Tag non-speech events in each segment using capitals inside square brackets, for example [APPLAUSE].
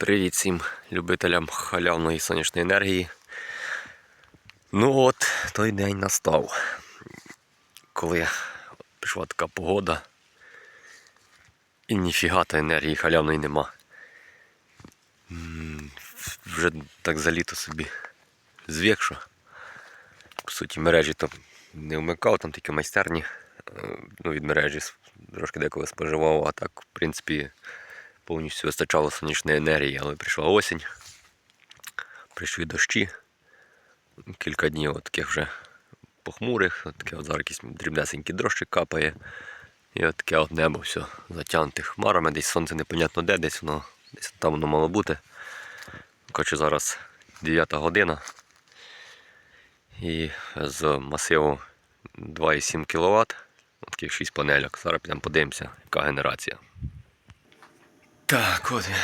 Привіт всім любителям халявної сонячної енергії. Ну от, той день настав, коли пішла така погода і ніфіга та енергії халявної нема. Вже так за літо собі звік, що по суті мережі там не вмикав, там тільки майстерні е, ну, від мережі трошки деколи споживав, а так, в принципі, повністю вистачало сонячної енергії, але прийшла осінь, прийшли дощі. Кілька днів от таких вже похмурих, от таке от зараз якийсь дрібнесенький дощик капає. І от таке от небо все затягнуте хмарами, десь сонце непонятно де, десь воно десь там воно мало бути. Коротше, зараз 9 година. І з масиву 2,7 кВт, таких 6 панельок. Зараз підемо подивимося, яка генерація. Так, от я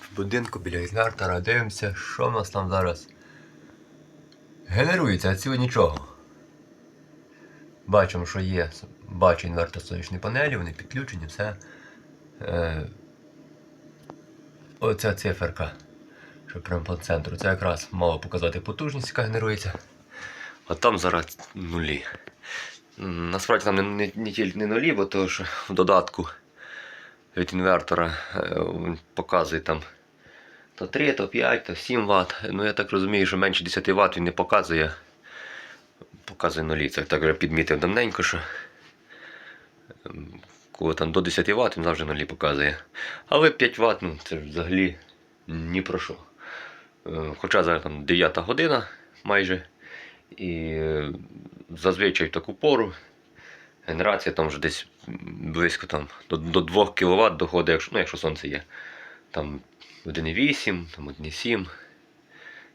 в будинку біля інвертора дивимося, що в нас там зараз генерується від цього нічого. Бачимо, що є. Бачу інвертор сонячної панелі, вони підключені, все. Е, оця циферка, що прямо по центру, це якраз мало показати потужність, яка генерується. А там зараз нулі. Насправді там не, не, не не нулі, бо то, що в додатку від інвертора е, показує там то 3, то 5, то 7 Вт. Ну я так розумію, що менше 10 Вт він не показує. Показує нулі. Це так вже підмітив давненько, що коли там до 10 Вт він завжди нулі показує. Але 5 Вт ну, це взагалі ні про що. Е, Хоча зараз там 9 година майже. І е, зазвичай в таку пору генерація там вже десь близько там, до, до 2 кВт доходить, якщо, ну, якщо сонце є. Там 1,8, там 1,7,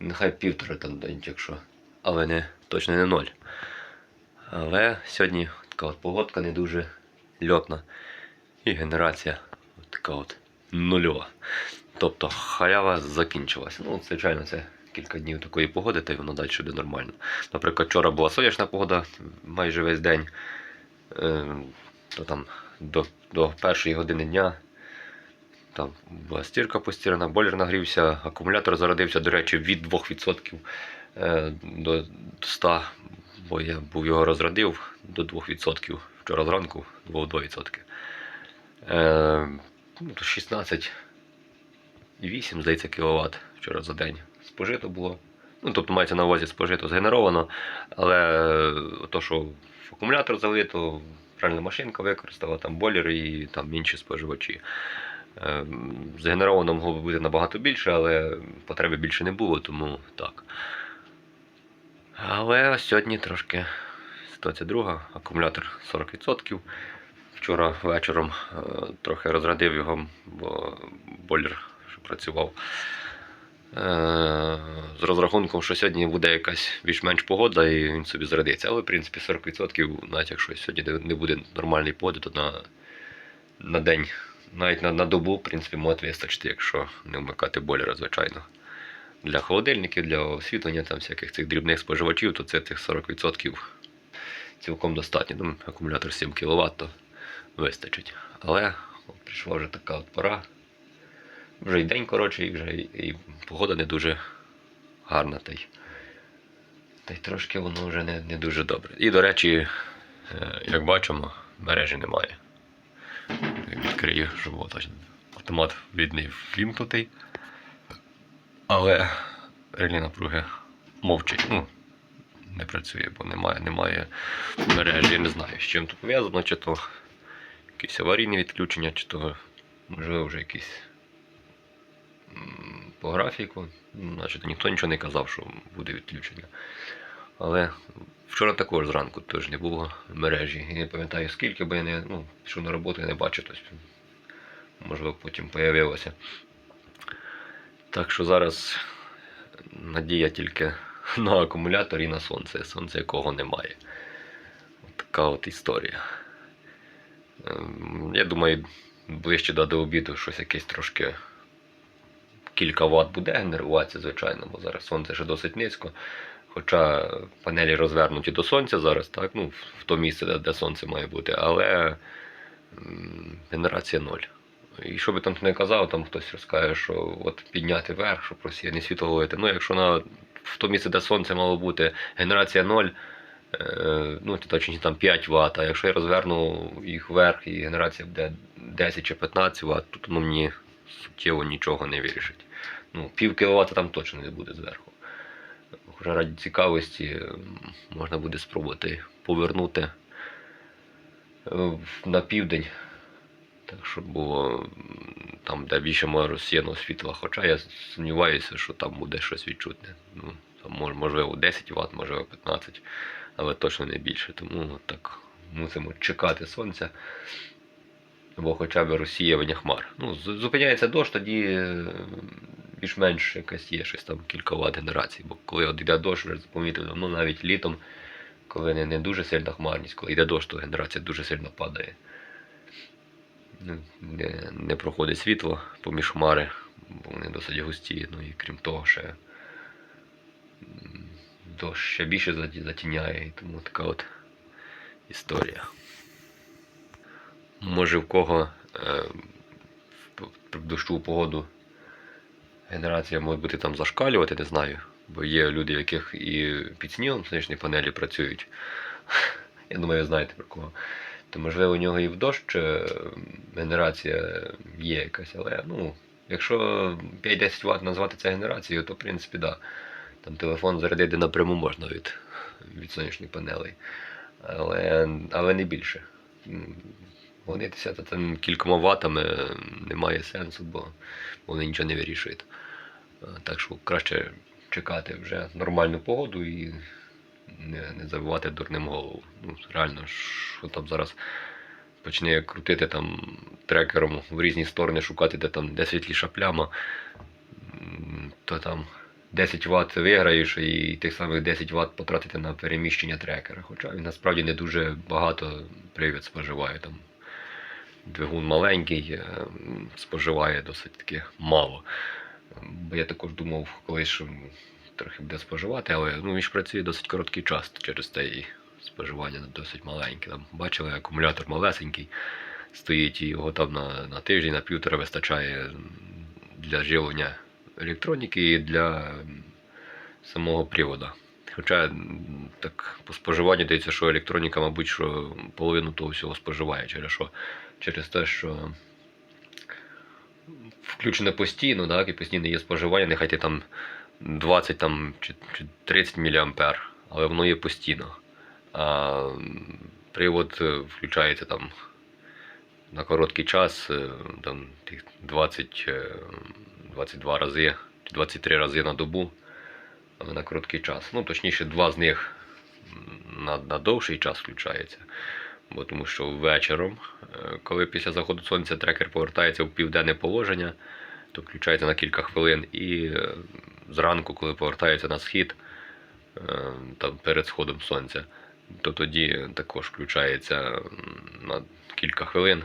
нехай півтора там якщо. Але не, точно не 0. Але сьогодні така от погодка не дуже льотна. І генерація така от нульова. Тобто халява закінчилася. Ну, звичайно, це кілька днів такої погоди, та й воно далі буде нормально. Наприклад, вчора була сонячна погода майже весь день. Е, то там до, до першої години дня там була стірка постірана, бойлер нагрівся, акумулятор зарядився, до речі, від 2% е, до 100%, бо я був його розрядив до 2%. Вчора зранку було 2%. Е, ну, 16,8, здається, кВт вчора за день спожито було. Ну, тобто мається на увазі спожито згенеровано, але е, то, що акумулятор залито, пральна машинка використала, там бойлери і там інші споживачі. Е, Згенеровано могло би бути набагато більше, але потреби більше не було, тому так. Але сьогодні трошки ситуація друга, акумулятор 40%. Вчора вечором е, трохи розрядив його, бо бойлер що працював. Е, З розрахунком, що сьогодні буде якась більш-менш погода і він собі зрадиться. Але в принципі 40%, навіть якщо сьогодні не буде нормальної погоди, то на, на день, навіть на, на добу, в принципі, може вистачити, якщо не вмикати бойлера, звичайно. Для холодильників, для освітлення там всяких цих дрібних споживачів, то це тих 40% цілком достатньо. Ну, акумулятор 7 кВт, то вистачить. Але от прийшла вже така от пора. Вже й день коротший, вже і, і погода не дуже гарна. Та й, та й трошки воно вже не, не дуже добре. І, до речі, е, як бачимо, мережі немає. Відкрию, щоб було. Автомат відний ввімкнутий. Але релі напруги мовчить. Ну, не працює, бо немає, немає мережі. Я не знаю, з чим то пов'язано, чи то якісь аварійні відключення, чи то можливо вже якісь по графіку. Ну, Значить, ніхто нічого не казав, що буде відключення. Але вчора також зранку теж не було в мережі. І не пам'ятаю скільки, бо я не ну, пішов на роботу і не бачив. Тобто, можливо, потім появилося. Так що зараз надія тільки [LAUGHS] на акумулятор і на сонце. Сонце якого немає. От така от історія. Ем, Я думаю, ближче до обіду щось якесь трошки кілька ватт буде генеруватися, звичайно, бо зараз сонце ще досить низько. Хоча панелі розвернуті до сонця зараз, так, ну, в то місце, де, де сонце має бути, але генерація ноль. І що би там не казав, там хтось розкаже, що от підняти вверх, щоб Росія не світловити. Ну, якщо на в то місце, де сонце мало бути генерація 0, е, ну, точніше там 5 Вт, а якщо я розверну їх вверх і генерація буде 10 чи 15 Вт, то ну, мені суттєво нічого не вирішить. Ну, пів кіловата там точно не буде зверху. Хоча раді цікавості можна буде спробувати повернути е, на південь. Так, щоб було там, де більше може розсіяного світла. Хоча я сумніваюся, що там буде щось відчутне. Ну, там, можливо 10 Вт, можливо 15, але точно не більше. Тому так мусимо чекати сонця. Або хоча б розсіювання хмар. Ну, зупиняється дощ, тоді е, більш-менш якась є щось там кілька ватт генерацій. Бо коли от йде дощ, вже помітив, ну навіть літом, коли не, не дуже сильна хмарність, коли йде дощ, то генерація дуже сильно падає. Ну, Не, не проходить світло поміж хмари, бо вони досить густі. Ну і крім того, ще дощ ще більше затіняє, і тому така от історія. Може в кого е, в- дощову погоду генерація може бути там зашкалювати, не знаю. Бо є люди, яких і під снігом сонячні панелі працюють. [LAUGHS] Я думаю, ви знаєте про кого. То можливо у нього і в дощ е, генерація є якась, але ну, якщо 5-10 Вт назвати це генерацією, то в принципі да. Там телефон зарядити напряму можна від, від сонячних панелей. Але, але не більше. Гонитися та там кількома ватами немає сенсу, бо вони нічого не вирішують. Е, Так що краще чекати вже нормальну погоду і не, не забивати дурним голову. Ну, реально, що там зараз почне крутити там трекером в різні сторони, шукати, де там де світліша пляма, то там 10 Вт виграєш і тих самих 10 Вт потратити на переміщення трекера. Хоча він насправді не дуже багато привід споживає. Там двигун маленький, е, споживає досить таки мало. Бо я також думав, колись що трохи буде споживати, але ну, він ж працює досить короткий час через те і споживання досить маленьке. Там, бачили, акумулятор малесенький стоїть, і його там на, на тиждень, на півтора вистачає для живлення електроніки і для самого привода. Хоча так по споживанню дається, що електроніка, мабуть, що половину того всього споживає, через що через те, що включене постійно, так, і постійно є споживання, нехай ти там 20 там, чи, чи 30 мА, але воно є постійно. А привод е, включається там на короткий час, е, там 20, е, 22 рази чи 23 рази на добу, але на короткий час. Ну, точніше, два з них на, на довший час включається. Бо тому що вечором, е, коли після заходу сонця трекер повертається в південне положення, то включається на кілька хвилин. І е, зранку, коли повертається на схід, е, там перед сходом сонця, то тоді також включається на кілька хвилин.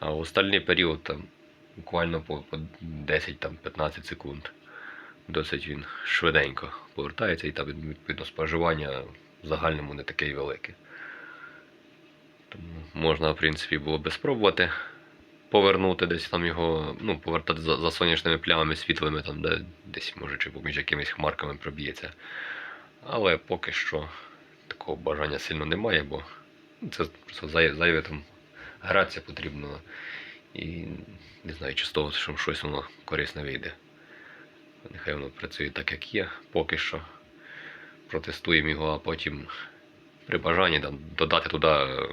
А в остальний період там буквально по, по 10-15 секунд. Досить він швиденько повертається, і там відповідно споживання в загальному не таке й велике. Можна, в принципі, було би спробувати повернути десь там його, ну, повертати за, за сонячними плямами світлими, там, де десь, може, чи поміж якимись хмарками проб'ється. Але поки що такого бажання сильно немає, бо це просто зайве там гратися потрібно. І не знаю, чи з того, що щось воно корисне вийде. Нехай воно працює так, як є, поки що. Протестуємо його, а потім при бажанні там, додати туди е,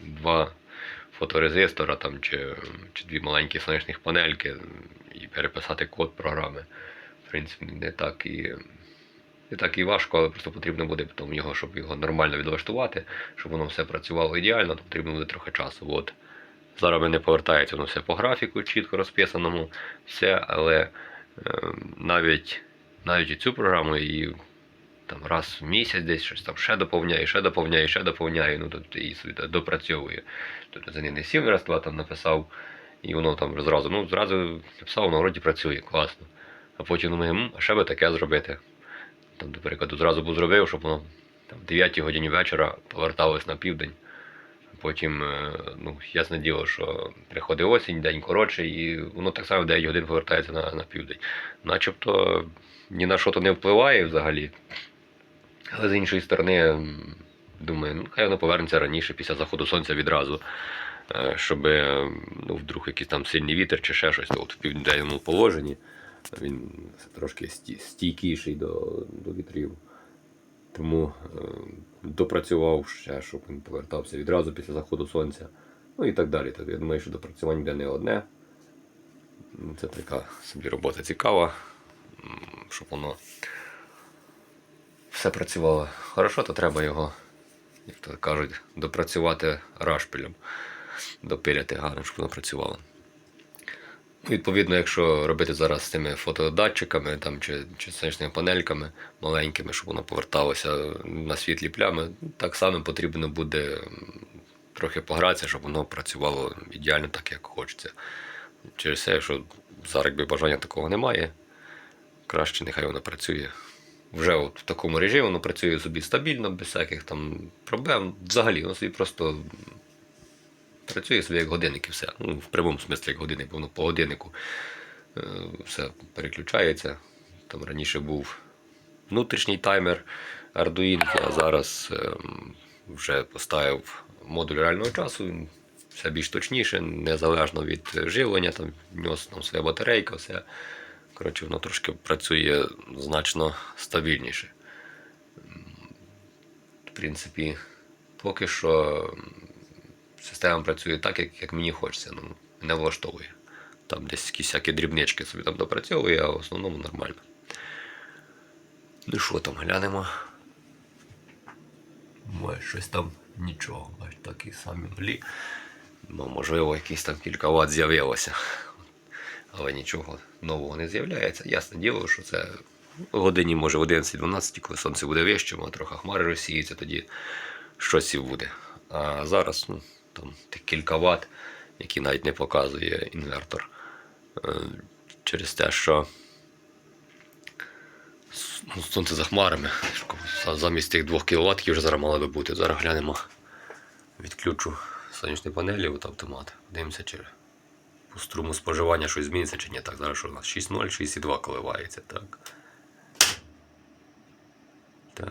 два фоторезистора там, чи, чи дві маленькі сонячних панельки і переписати код програми. В принципі, не так і, не так і важко, але просто потрібно буде потім його, щоб його нормально відлаштувати, щоб воно все працювало ідеально, то потрібно буде трохи часу. От. Зараз мене повертається воно все по графіку, чітко розписаному, все, але е, навіть, навіть і цю програму і там раз в місяць десь щось там ще доповняє, ще доповняє, ще доповняє, ну тобто і допрацьовує. Тобто за ним не сів раз, два там написав, і воно там зразу, ну зразу написав, воно вроді працює, класно. А потім думаю, «М, а ще би таке зробити. Там, до прикладу, зразу б зробив, щоб воно там, в 9 годині вечора поверталось на південь. Потім, е, ну, ясне діло, що приходить осінь, день коротший, і воно так само в 9 годин повертається на, на південь. Начебто ні на що то не впливає взагалі. Але з іншої сторони, думаю, ну, хай воно повернеться раніше, після заходу сонця відразу. е, Щоб е, ну, вдруг якийсь там сильний вітер чи ще щось, то от в південному положенні він трошки сті- стійкіший до, до вітрів. Тому е, допрацював ще, щоб він повертався відразу після заходу сонця. Ну і так далі. Так, я думаю, що допрацювання буде не одне. Це така собі робота цікава, щоб воно все працювало хорошо, то треба його, як то кажуть, допрацювати рашпилем, допиляти гарно, щоб воно працювало. Відповідно, якщо робити зараз з цими фотодатчиками там, чи, чи сонячними панельками маленькими, щоб воно поверталося на світлі плями, так само потрібно буде трохи погратися, щоб воно працювало ідеально так, як хочеться. Через це, що зараз бажання такого немає, краще нехай воно працює. Вже от в такому режимі воно працює собі стабільно, без всяких там проблем. Взагалі, воно собі просто працює собі як годинник і все. Ну, в прямому смислі як годинник, воно по годиннику е, все переключається. Там раніше був внутрішній таймер Arduino, а зараз ем, вже поставив модуль реального часу. Все більш точніше, незалежно від живлення, там нього там своя батарейка, все. Коротше, воно трошки працює значно стабільніше. В принципі, поки що система працює так, як, як мені хочеться. Ну, не влаштовує. Там десь якісь всякі дрібнички собі там допрацьовує, а в основному нормально. Ну що там, глянемо. Може, щось там нічого, аж такі самі нулі. Ну, можливо, якісь там кілька ватт з'явилося. Але нічого нового не з'являється. Ясне діло, що це годині, може, в 11-12, коли сонце буде вищим, а трохи хмари розсіються, тоді щось і буде. А зараз ну, там тих кілька ватт, які навіть не показує інвертор. Е, Через те, що ну, сонце за хмарами. Замість тих 2 кВт, які вже зараз мали би бути. Зараз глянемо, відключу сонячні панелі от автомат. Дивимося, чи по струму споживання щось зміниться чи ні. Так, зараз що у нас 6.0, 6.2 коливається. Так. Так.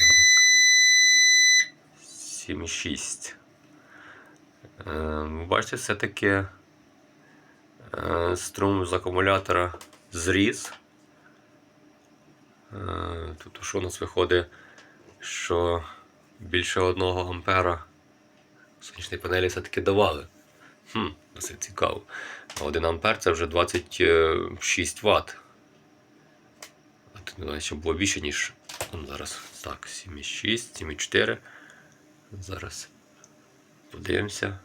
7.6. Е, Бачите, все-таки е, струм з акумулятора зріс. Е, Тобто, що у нас виходить, що більше 1 ампера сонячні панелі все-таки давали. Хм, це цікаво. 1 ампер це вже 26 Вт. А тут не знаю, що було більше, ніж. Он зараз. Так, 7,6, 7,4. Зараз подивимося.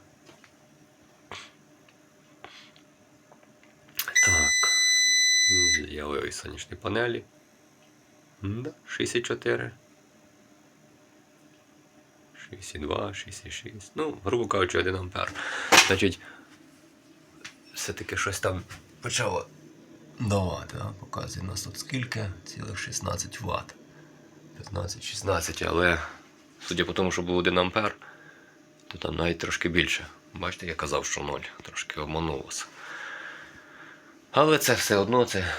Так. З'явились сонячні панелі. Да, 64. 62, 66. Ну, грубо кажучи, 1 ампер. Значить, все-таки щось там почало давати. А? Показує нас тут скільки? Цілих 16 Вт. 15-16, але судя по тому, що був 1 ампер, то там навіть трошки більше. Бачите, я казав, що 0, трошки обманув вас. Але це все одно це,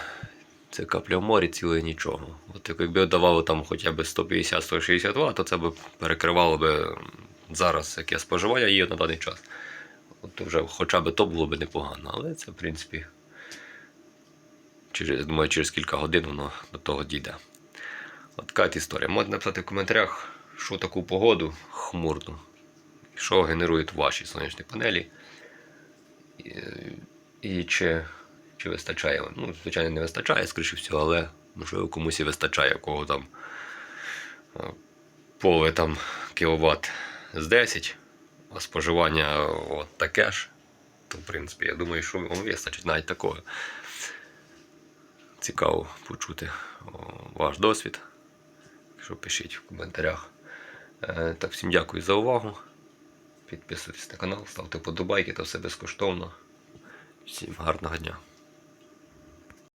це капля в морі ціле нічого. От якби давало там хоча б 150-160 Вт, то це б перекривало б зараз яке споживання є на даний час. От вже хоча б то було б непогано, але це, в принципі, через, думаю, через кілька годин воно до того дійде. От така історія. Можете написати в коментарях, що таку погоду хмурну, що генерують ваші сонячні панелі. І, і чи, чи вистачає. Ну, звичайно, не вистачає, скоріше всього, але можливо комусь і вистачає, у кого там е, поле там кіловат з 10, а споживання от таке ж. То, в принципі, я думаю, що вам вистачить навіть такого. Цікаво почути ваш досвід. Що пишіть в коментарях. Е, Так, всім дякую за увагу. Підписуйтесь на канал, ставте вподобайки, то все безкоштовно. Всім гарного дня.